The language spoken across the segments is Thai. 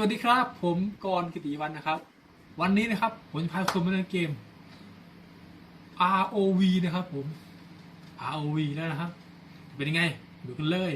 วัสดีครับ ผมกรณ์กิติวันนะครับ วันนี้นะครับ ผมจะพาคุณมาเล่นเกม ROV นะครับผม ROV แล้วนะครับ เป็นยังไงดูกันเลย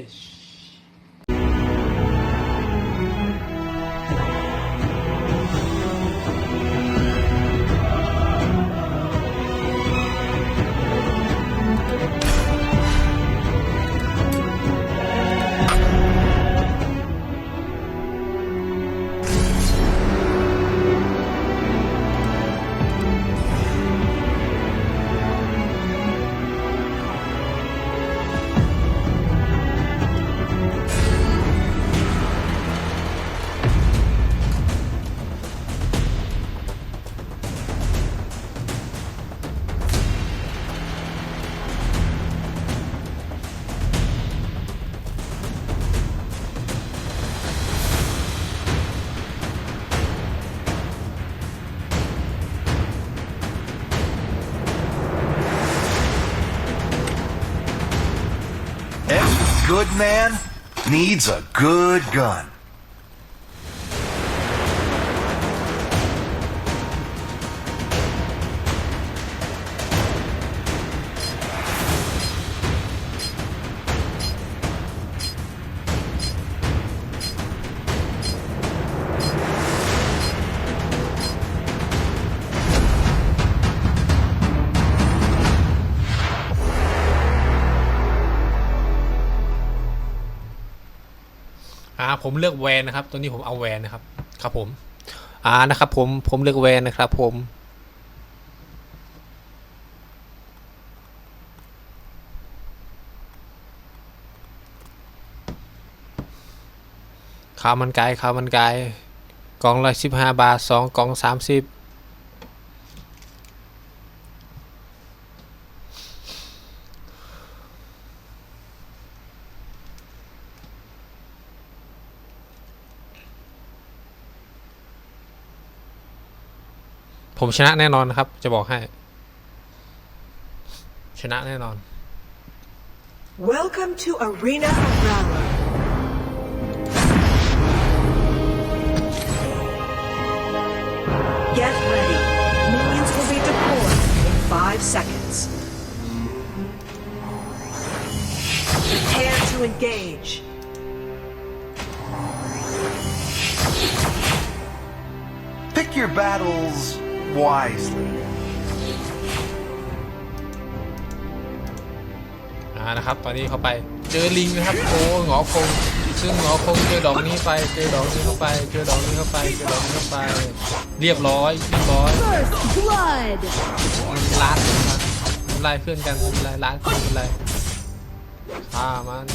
good man needs a good gun.. ผมเลือกแวนนะครับ ตัวนี้ผมเอาแวนนะครับ ครับผม อ่านะครับ ผมผมเลือกแวนนะครับ ผมข้าวมันไก่ข้าวมันไก่กล่องละสิบห้าบาทสองกล่องสามสิบ ผมชนะแน่นอนนะครับ จะบอกให้ ชนะแน่นอน Welcome to Arena of Valor. Get ready. Minions will be deployed in five seconds. Prepare to engage. Pick your battles wisely. อ่านะครับ ตอนนี้เข้าไปเจอลิงนะครับ โอ้หงอคง ซึ่งหงอคงเจอดอกนี้ไป เจอดอกนี้เข้าไป เจอดอกนี้เข้าไป เจอดอกนี้เข้าไป เรียบร้อยเรียบร้อย First blood. มันล้านมันมันไล่เพื่อนกันมันไล่ล้านคนมันไล่ฆ่ามัน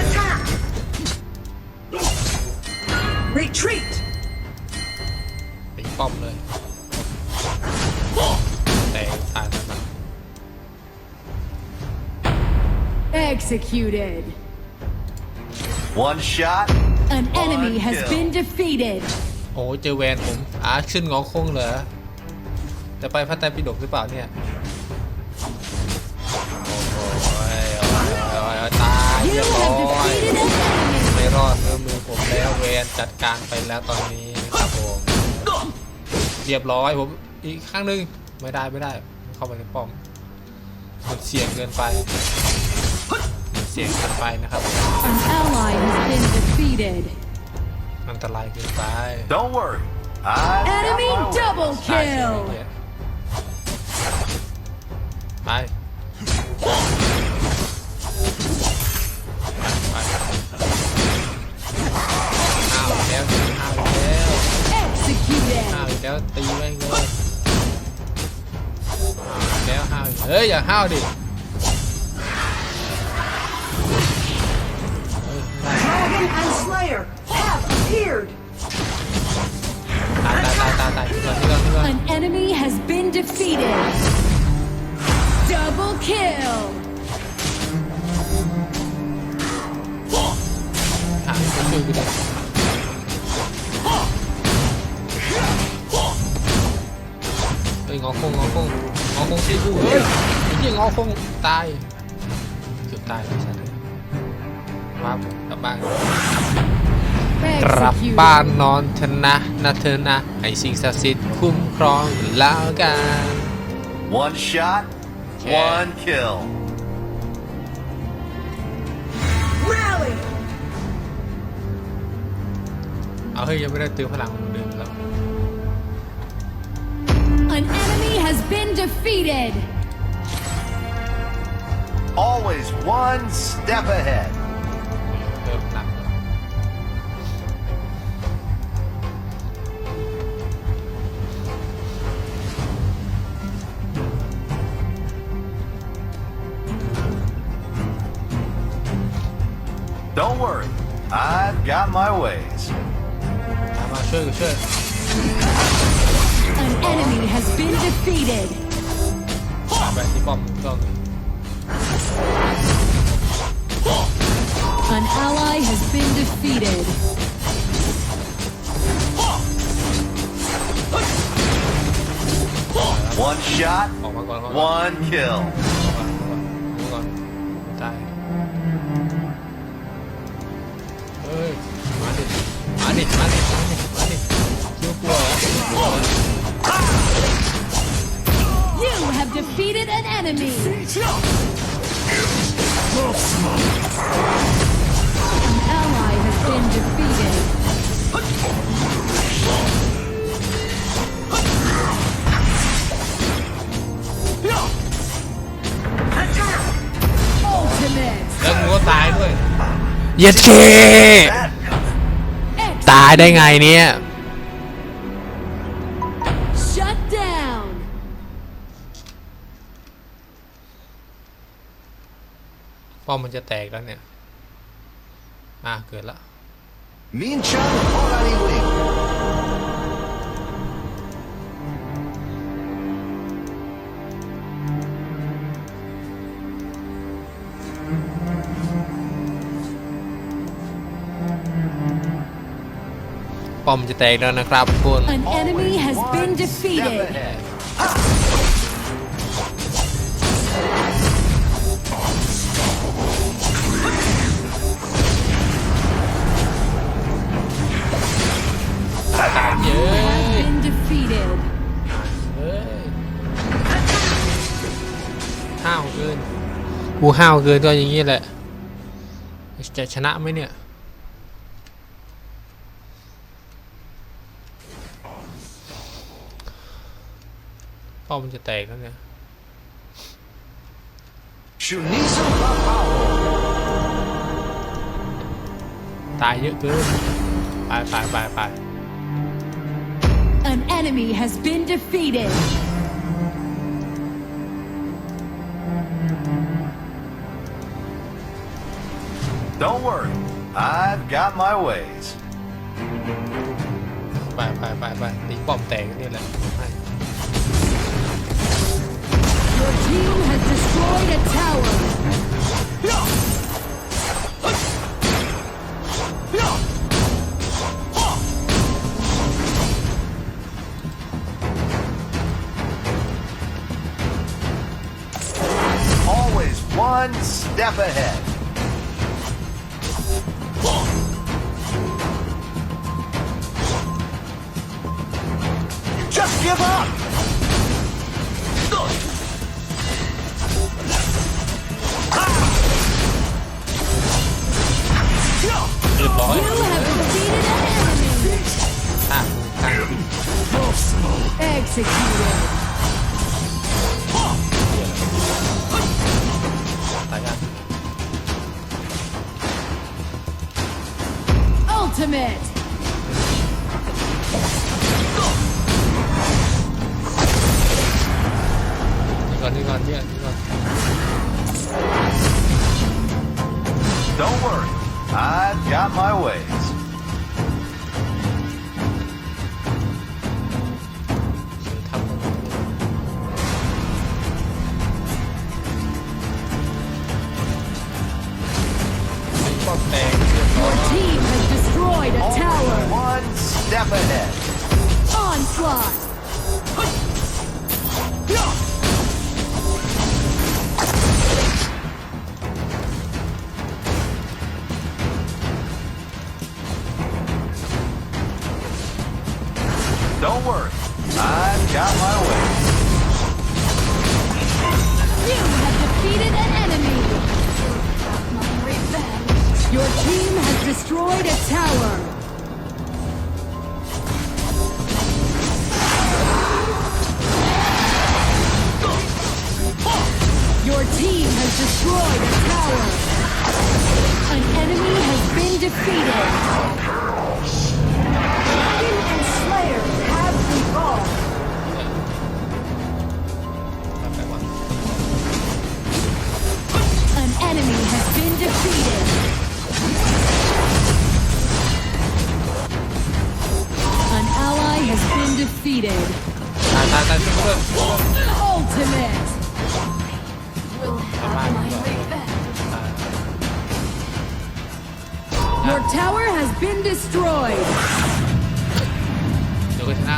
Attack! Retreat! ตีป้อมเลยแต่ตายแล้วนะ Executed. One shot. An enemy has kill. been defeated. โอ้เจอแวนผมอ่าขึ้นหงอคงเหรอจะไปพระไตรปิฎกหรือเปล่าเนี่ยโอ้โหโอ้ยโอ้ยโอ้ยตายเรี You ยบร้ have อย defeated an enemy. ไม่รอดเออมือผมแล้วเวนจัดการไปแล้วตอนนี้ครับผม เรียบร้อยผมอีกข้างหนึงไม่ได้ไม่ได้ เข้าไปในป้อมมันเสี่ยงเกินไปมันเสี่ยงเกินไปนะครับ An ally has been defeated. อันตรายเกินไป Don't worry. I Enemy double ตายเสีย kill. เนี่ย Hey, yeah, howdy. Dragon and Slayer have appeared. An enemy has been defeated. Double kill. Ôi, ngó khô, ngó khô. งอคงงอคงงอคงที่กูเฮ้ยไอ้เหี้ยงอคงตายเกือบตายแล้วใช่ไหมว้าบกลับบ้านกลับบ้านนอนเถอะนะนะเธอนะให้สิ่งศักดิ์สิทธิ์คุ้มครองแล้วกัน One shot, Yeah. one kill. Rally! เอาเฮ้ยยังไม่ได้เติมพลังเดิมแล้ว An enemy has been defeated! Always one step ahead. Don't worry, I've got my ways. 还把这个这。An enemy has been defeated. ตามไปที่ป้อมต้อง An ally has been defeated. One shot, ออกมาก่อนออกมาก่อน one kill. Enemy. An ally has been defeated. Ultimate. แล้วมึงก็ตายด้วย เย็ดเคตายได้ไงเนี่ย ป้อมมันจะแตกแล้วเนี่ยอะเกิดละ Minchan Horani Wing.. ป้อมจะแตกแล้วนะครับทุกคน An enemy has been One step defeated. ahead. Been defeated. เฮ้ยห้าวเกินกูห้าวเกินก็อย่างนี้แหละ จะชนะไหมเนี่ยป้อมันจะแตกแล้วเนี่ยตายเยอะเกินไปไปไปไป enemy has been defeated. Don't worry, I've got my ways. ไปไปไปไปตีป้อมแตกนี่แหละ up ahead. Don't worry, I've got my ways. Your team has destroyed a Only tower. One step ahead. Onslaught. Don't worry. I've got my way. You have defeated an enemy. Your team has destroyed a tower. Your team has destroyed a tower. An enemy has been defeated.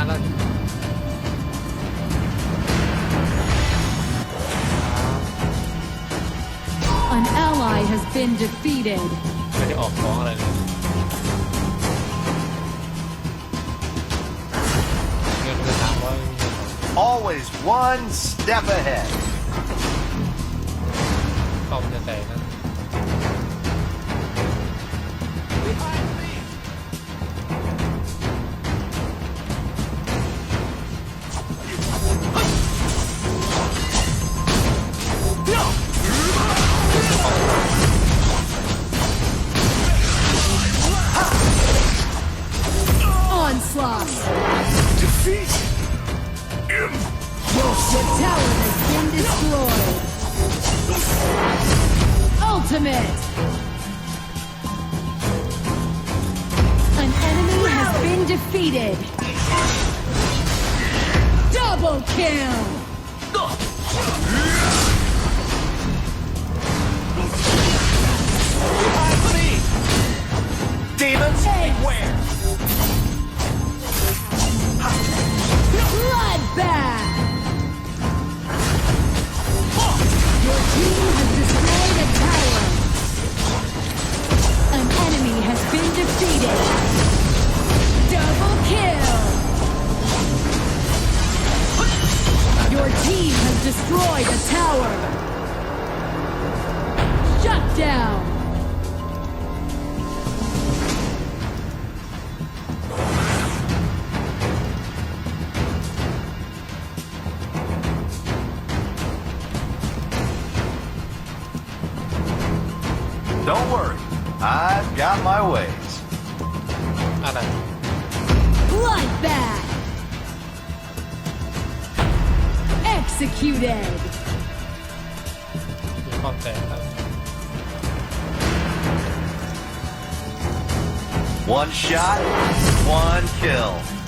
เดี๋ยวก็ชนะแล้ว An ally has been defeated. ไม่ได้ออกของอะไรเลยเงินไปสามร้อยไม่มีเงินหรอก Always one step ahead. ป้อมจะแตกนะ Double kill. Demons, beware. Bloodbath. Your team has destroyed a tower. An enemy has been defeated. Double kill. Your team has destroyed a tower. Shut down. not bad. One shot, one kill.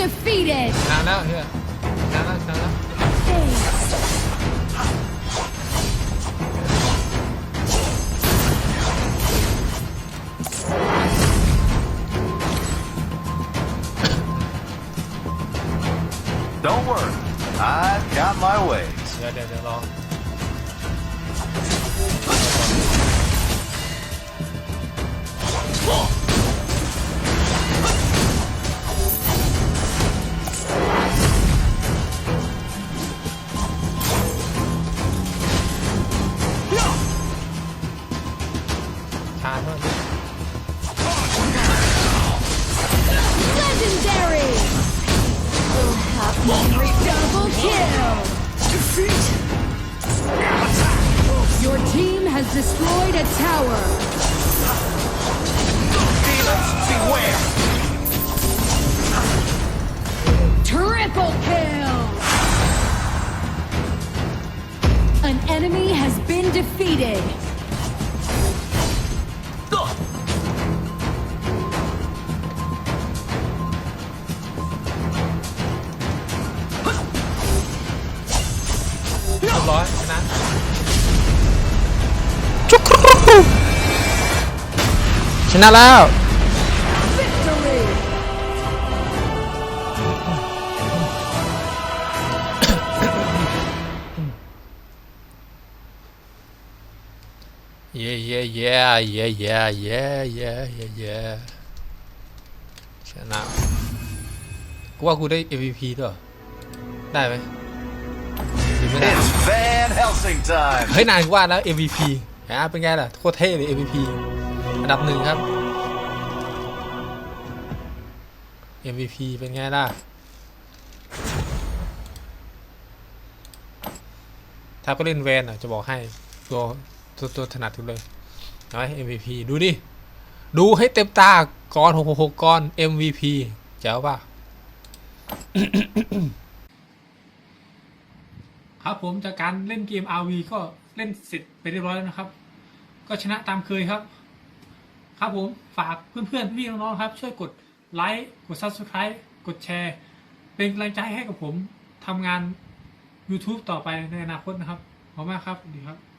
defeated! Down out, yeah. Down out, down out. Don't worry, I've got my ways. Yeah, yeah, yeah, An enemy has been defeated! ชนะแล้ว เย่เย่เย่เย่เย่เย่เย่เย่เย่ชนะกูว่ากูได้ MVP ด้วยเหรอได้ไหมหรือไม่ได้ It's Van Helsing time! เฮ้ยนานกว่าแล้ว MVP ฮะเป็นไงล่ะโคตรเท่เลย MVP อันดับหนึ่งครับ MVP เป็นไงล่ะ ถ้าก็เล่นแวนอะจะบอกให้ตัว ตัวตัวถนัดทุกเลยเอาไว้ MVP ดูดิ ดูให้เต็มตาก่อน666ก่อน MVP เจ๋วป่ะครับผมจากการเล่นเกม RV ก็เล่นเสร็จไปเรียบร้อยแล้วนะครับ ก็ชนะตามเคยครับ ครับผมฝากเพื่อนๆพี่น้องๆครับ ช่วยกดไลค์กด Subscribe กดแชร์ เป็นกำลังใจให้กับผมทำงาน YouTube ต่อไปในอนาคตนะครับ ขอบคุณมากครับดีครับ